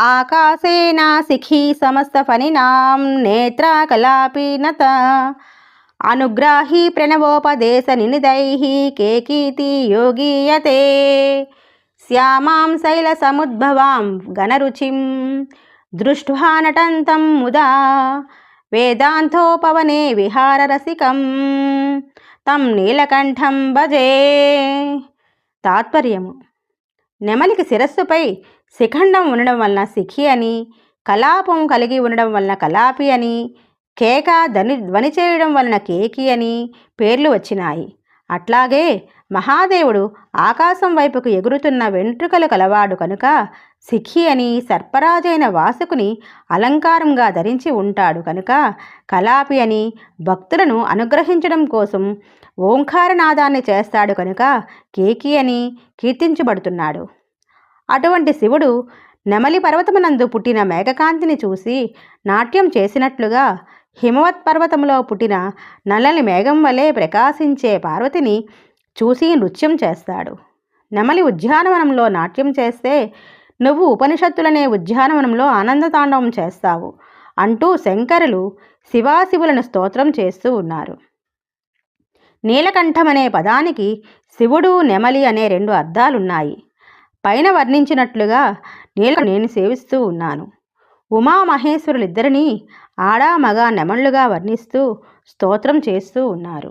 ఆకాశేనా శిఖీ సమస్త ఫణినాం నేత్రాకలాపి నత. అనుగ్రాహీ ప్రణవోపదేశ నినిదైః కేకీతి యోగీయతే. శ్యామాం శైల సముద్భవాం గణరుచిం దృష్ట్వా నటంతం ముదా. వేదాంతోపవనే విహారరసికం తం నీలకంఠం భజే. తాత్పర్యము. నెమలికి శిరస్సుపై శిఖండం ఉండడం వలన శిఖి అని కలాపం కలిగి ఉండడం వలన కలాపి అని కేక ధ్వని ధ్వని చేయడం వలన కేకి అని పేర్లు వచ్చినాయి. అట్లాగే మహాదేవుడు ఆకాశం వైపుకు ఎగురుతున్న వెంట్రుకలు కలవాడు కనుక సిఖి అని సర్పరాజైన వాసుకుని అలంకారంగా ధరించి ఉంటాడు కనుక కలాపి అని భక్తులను అనుగ్రహించడం కోసం ఓంకారనాదాన్ని చేస్తాడు కనుక కేకి అని కీర్తించబడుతున్నాడు. అటువంటి శివుడు నెమలి పర్వతమునందు పుట్టిన మేఘకాంతిని చూసి నాట్యం చేసినట్లుగా హిమవత్ పర్వతంలో పుట్టిన నల్లని మేఘం వలె ప్రకాశించే పార్వతిని చూసి నృత్యం చేస్తాడు. నెమలి ఉద్యానవనంలో నాట్యం చేస్తే నువ్వు ఉపనిషత్తులనే ఉద్యానవనంలో ఆనందతాండవం చేస్తావు అంటూ శంకరులు శివాశివులను స్తోత్రం చేస్తూ ఉన్నారు. నీలకంఠం అనే పదానికి శివుడు నెమలి అనే రెండు అర్థాలున్నాయి. పైన వర్ణించినట్లుగా నీల నేను సేవిస్తూ ఉన్నాను. ఉమామహేశ్వరులిద్దరినీ ఆడా మగ నెమళ్ళుగా వర్ణిస్తూ స్తోత్రం చేస్తూ ఉన్నారు.